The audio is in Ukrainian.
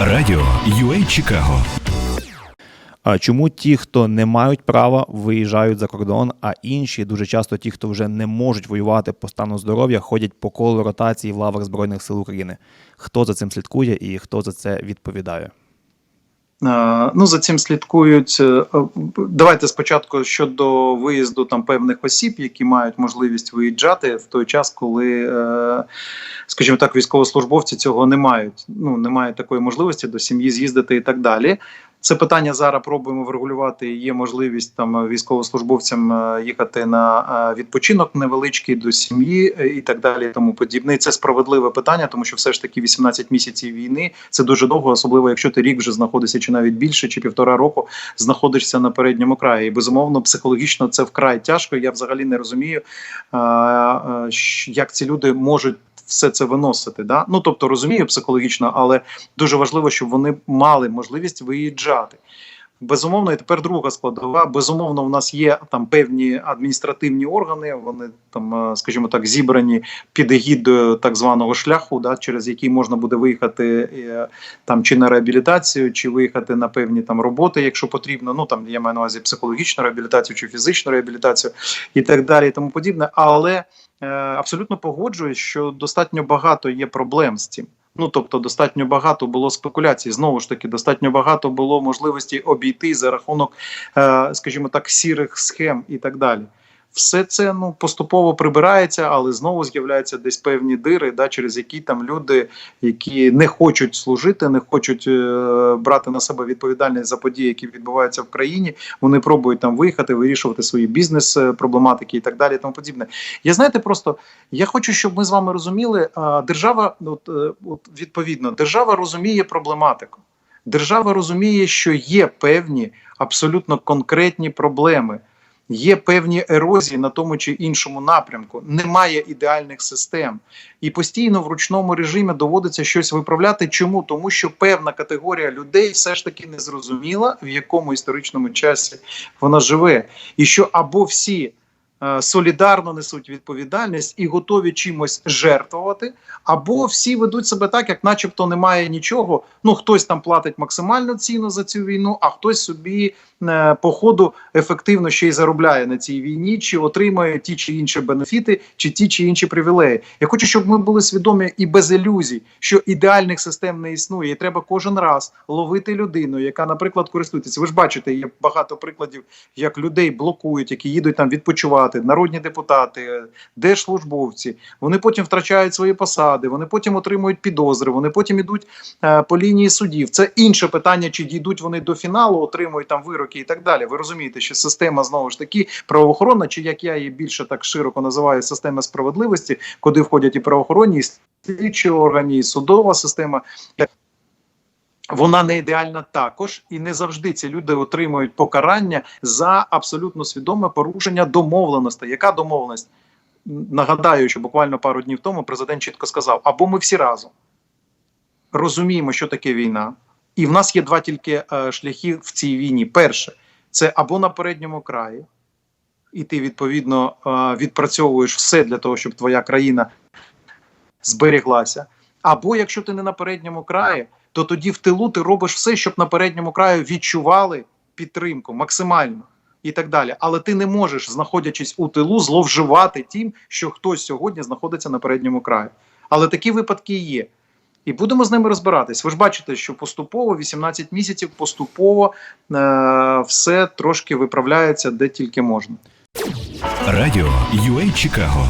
Радіо UA Чикаго А чому ті, хто не мають права, виїжджають за кордон, а інші, дуже часто ті, хто вже не можуть воювати по стану здоров'я, ходять по колу ротації в лавах Збройних сил України? Хто за цим слідкує і хто за це відповідає? Е, Ну, за цим слідкують. е, Давайте спочатку щодо виїзду там певних осіб, які мають можливість виїжджати в той час, коли, е, скажімо так, військовослужбовці цього не мають. Ну, немає такої можливості до сім'ї з'їздити і так далі. Це питання зараз пробуємо врегулювати. Є можливість там військовослужбовцям е, їхати на е, відпочинок невеличкий до сім'ї е, і так далі. Тому подібне. Це справедливе питання, тому що все ж таки 18 місяців війни це дуже довго, особливо якщо ти рік вже знаходишся, чи навіть більше, чи півтора року знаходишся на передньому краї. І безумовно, психологічно це вкрай тяжко. Я взагалі не розумію, як ці люди можуть. Все це виносити, да ну тобто розумію психологічно, але дуже важливо, щоб вони мали можливість виїжджати. Безумовно, і тепер друга складова. Безумовно, в нас є там певні адміністративні органи. Вони там, е, скажімо так, зібрані під егідою так званого шляху, да, через який можна буде виїхати е, там чи на реабілітацію, чи виїхати на певні там роботи, якщо потрібно. Ну там я маю на увазі психологічну реабілітацію чи фізичну реабілітацію, і так далі, і тому подібне. Але е, абсолютно погоджуюсь, що достатньо багато є проблем з цим. Ну тобто, достатньо багато було спекуляцій. Знову ж таки, достатньо багато було можливості обійти за рахунок, е, скажімо так, сірих схем і так далі. Все це ну поступово прибирається, але знову з'являються десь певні дири, да, через які там люди, які не хочуть служити, не хочуть е, брати на себе відповідальність за події, які відбуваються в країні. Вони пробують там виїхати, вирішувати свої бізнес е, проблематики і так далі. Тому подібне. Я знаєте, просто я хочу, щоб ми з вами розуміли, а, держава, от, е, от відповідно, держава розуміє проблематику. Держава розуміє, що є певні абсолютно конкретні проблеми. Є певні ерозії на тому чи іншому напрямку. Немає ідеальних систем, і постійно в ручному режимі доводиться щось виправляти. Чому? Тому що певна категорія людей все ж таки не зрозуміла, в якому історичному часі вона живе, і що або всі солідарно несуть відповідальність і готові чимось жертвувати, або всі ведуть себе так, як начебто немає нічого. Ну хтось там платить максимальну ціну за цю війну, а хтось собі е, по ходу ефективно ще й заробляє на цій війні, чи отримує ті чи інші бенефіти, чи ті чи інші привілеї. Я хочу, щоб ми були свідомі і без ілюзій, що ідеальних систем не існує, і треба кожен раз ловити людину, яка, наприклад, користується. Ви ж бачите, є багато прикладів, як людей блокують, які їдуть там відпочивати, народні депутати, держслужбовці. Вони потім втрачають свої посади, вони потім отримують підозри, вони потім ідуть е, по лінії судів. Це інше питання, чи дійдуть вони до фіналу, отримують там вироки і так далі. Ви розумієте, що система знову ж таки правоохоронна, чи як я її більше так широко називаю, система справедливості, куди входять і правоохоронні, і слідчі органи, і судова система. Вона не ідеальна також, і не завжди ці люди отримують покарання за абсолютно свідоме порушення домовленостей. Яка домовленість? Нагадаю, що буквально пару днів тому президент чітко сказав: або ми всі разом розуміємо, що таке війна, і в нас є два тільки е, шляхи в цій війні. Перше, це або на передньому краї, і ти відповідно е, відпрацьовуєш все для того, щоб твоя країна зберіглася. Або якщо ти не на передньому краї, то тоді в тилу ти робиш все, щоб на передньому краю відчували підтримку максимально і так далі. Але ти не можеш, знаходячись у тилу, зловживати тим, що хтось сьогодні знаходиться на передньому краї. Але такі випадки є. І будемо з ними розбиратись. Ви ж бачите, що поступово 18 місяців поступово е- все трошки виправляється де тільки можна. Радіо UA Чикаго